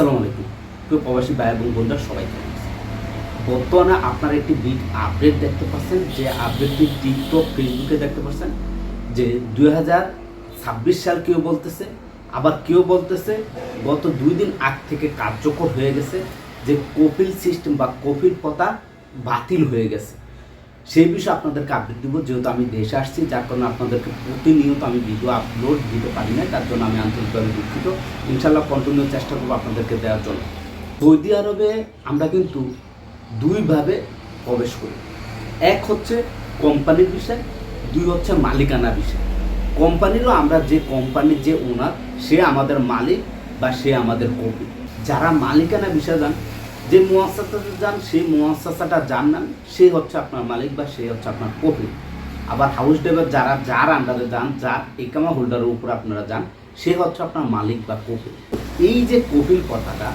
আসসালামু আলাইকুম। প্রিয় প্রবাসী ভাই এবং বোনরা সবাই বর্তমানে আপনারা একটি বিগ আপডেট দেখতে পাচ্ছেন, যে আপডেটটি টিকটক ফেসবুকে দেখতে পাচ্ছেন, যে দুই হাজার ছাব্বিশ সাল কেউ বলতেছে, আবার কেউ বলতেছে, গত দুই দিন আগ থেকে কার্যকর হয়ে গেছে, যে কপিল সিস্টেম বা কপিল পতা বাতিল হয়ে গেছে। সেই বিষয়ে আপনাদেরকে আপডেট দিব। যেহেতু আমি দেশে আসছি, যার কারণে আপনাদেরকে প্রতিনিয়ত আমি ভিডিও আপলোড দিতে পারি না তার জন্য আমি আন্তরিকভাবে দুঃখিত। ইনশাল্লাহ কন্টিনিউ চেষ্টা করব আপনাদেরকে দেওয়ার জন্য। সৌদি আরবে আমরা কিন্তু দুইভাবে প্রবেশ করি। এক হচ্ছে কোম্পানির বিষয়, দুই হচ্ছে মালিকানা বিষয়। কোম্পানিরও আমরা যে কোম্পানির যে ওনার সে আমাদের মালিক বা সে আমাদের কপি যারা মালিকানা বিষয় যান যে মুয়াসাসাতে যান, সেই মুয়াসাসাটা যার নাম সে হচ্ছে আপনার মালিক বা সে হচ্ছে আপনার কপি আবার হাউস ড্রাইভার যারা, যার আন্ডারে যান, যার একামা হোল্ডারের উপর আপনারা যান, সে হচ্ছে আপনার মালিক বা কপিল এই যে কপিল কথাটা,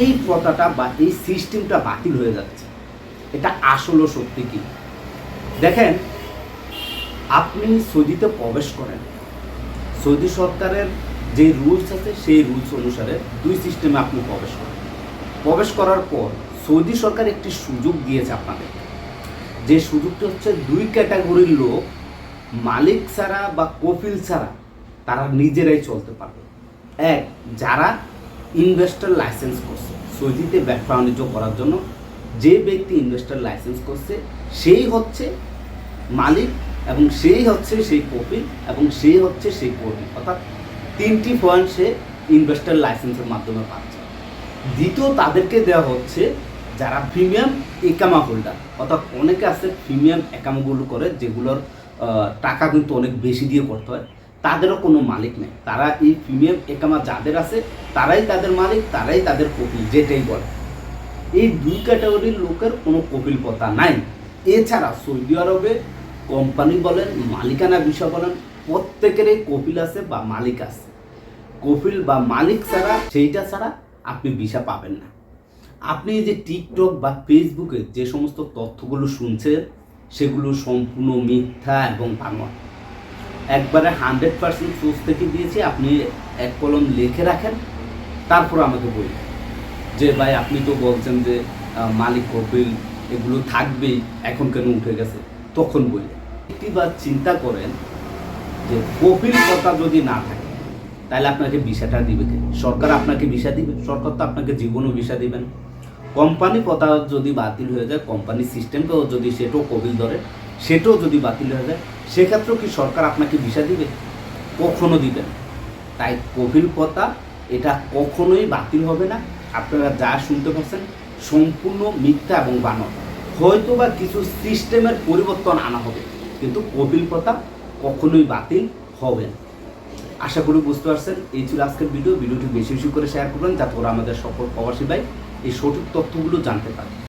এই কথাটা বা এই সিস্টেমটা বাতিল হয়ে যাচ্ছে। এটা আসলে সত্যি কি? দেখেন, আপনি সৌদিতে প্রবেশ করেন। সৌদি সরকারের যে রুলস আছে, সেই রুলস অনুসারে দুই সিস্টেমে আপনি প্রবেশ করেন। প্রবেশ করার পর সৌদি সরকার একটি সুযোগ দিয়েছে আপনাদের। যে সুযোগটা হচ্ছে দুই ক্যাটাগরির লোক, মালিক ছাড়া বা কপিল ছাড়া তারা নিজেরাই চলতে পারবে। এক, যারা ইনভেস্টর লাইসেন্স করছে, সৌদিতে ব্যবসা বাণিজ্য করার জন্য। যে ব্যক্তি ইনভেস্টর লাইসেন্স করছে, সেই হচ্ছে মালিক এবং সেই হচ্ছে সেই কপিল এবং সেই হচ্ছে সেই কর্মী। অর্থাৎ তিনটি পয়েন্ট সে ইনভেস্টর লাইসেন্সের মাধ্যমে পাচ্ছে। দ্বিতীয় তাদেরকে দেওয়া হচ্ছে যারা প্রিমিয়াম একামা হোল্ডার অর্থাৎ অনেকে আছে প্রিমিয়াম একামাগুলো করে, যেগুলোর টাকা কিন্তু অনেক বেশি দিয়ে করতে হয়। তাদেরও কোনো মালিক নেই। তারা এই প্রিমিয়াম একামা যাদের আছে, তারাই তাদের মালিক, তারাই তাদের কপিল, যেটাই বলে। এই দুই ক্যাটাগরির লোকের কোনো কপিল পতা নাই। এছাড়া সৌদি আরবে কোম্পানি বলেন, মালিকানা বিষয় বলেন, প্রত্যেকেরই কপিল আছে বা মালিক আছে। কপিল বা মালিক ছাড়া, সেইটা ছাড়া আপনি ভিসা পাবেন না। আপনি যে টিকটক বা ফেসবুকে যে সমস্ত তথ্যগুলো শুনছেন, সেগুলো সম্পূর্ণ মিথ্যা এবং বানোয়া একবারে হান্ড্রেড পার্সেন্ট সোর্স থেকে দিয়েছি, আপনি এক কলম লিখে রাখেন, তারপর আমাকে বলি যে ভাই, আপনি তো বলছেন যে মালিক কপিল, এগুলো থাকবেই, এখন কেন উঠে গেছে? তখন বলি একটি বার চিন্তা করেন যে কপিল কথা যদি না থাকে তাহলে আপনাকে ভিসাটা দিবে কে? সরকার আপনাকে ভিসা দিবে? সরকার তো আপনাকে জীবনও ভিসা দিবেন কোম্পানি কথা যদি বাতিল হয়ে যায়, কোম্পানি সিস্টেমকেও যদি সেটাও কপিল ধরে, সেটাও যদি বাতিল হয়ে যায়, সেক্ষেত্রেও কি সরকার আপনাকে ভিসা দিবে? কখনো দিবে না। তাই কপিল কথা, এটা কখনোই বাতিল হবে না। আপনারা যা শুনতে পাচ্ছেন, সম্পূর্ণ মিথ্যা এবং বানর হয়তো বা কিছু সিস্টেমের পরিবর্তন আনা হবে, কিন্তু কপিল প্রথা কখনোই বাতিল হবে না। আশা করি বুঝতে পারছেন। এই ছিল আজকের ভিডিও ভিডিওটি বেশি বেশি করে শেয়ার করবেন যাতে ওরা আমাদের সকল প্রবাসী ভাই এই সঠিক তথ্যগুলো জানতে পারে।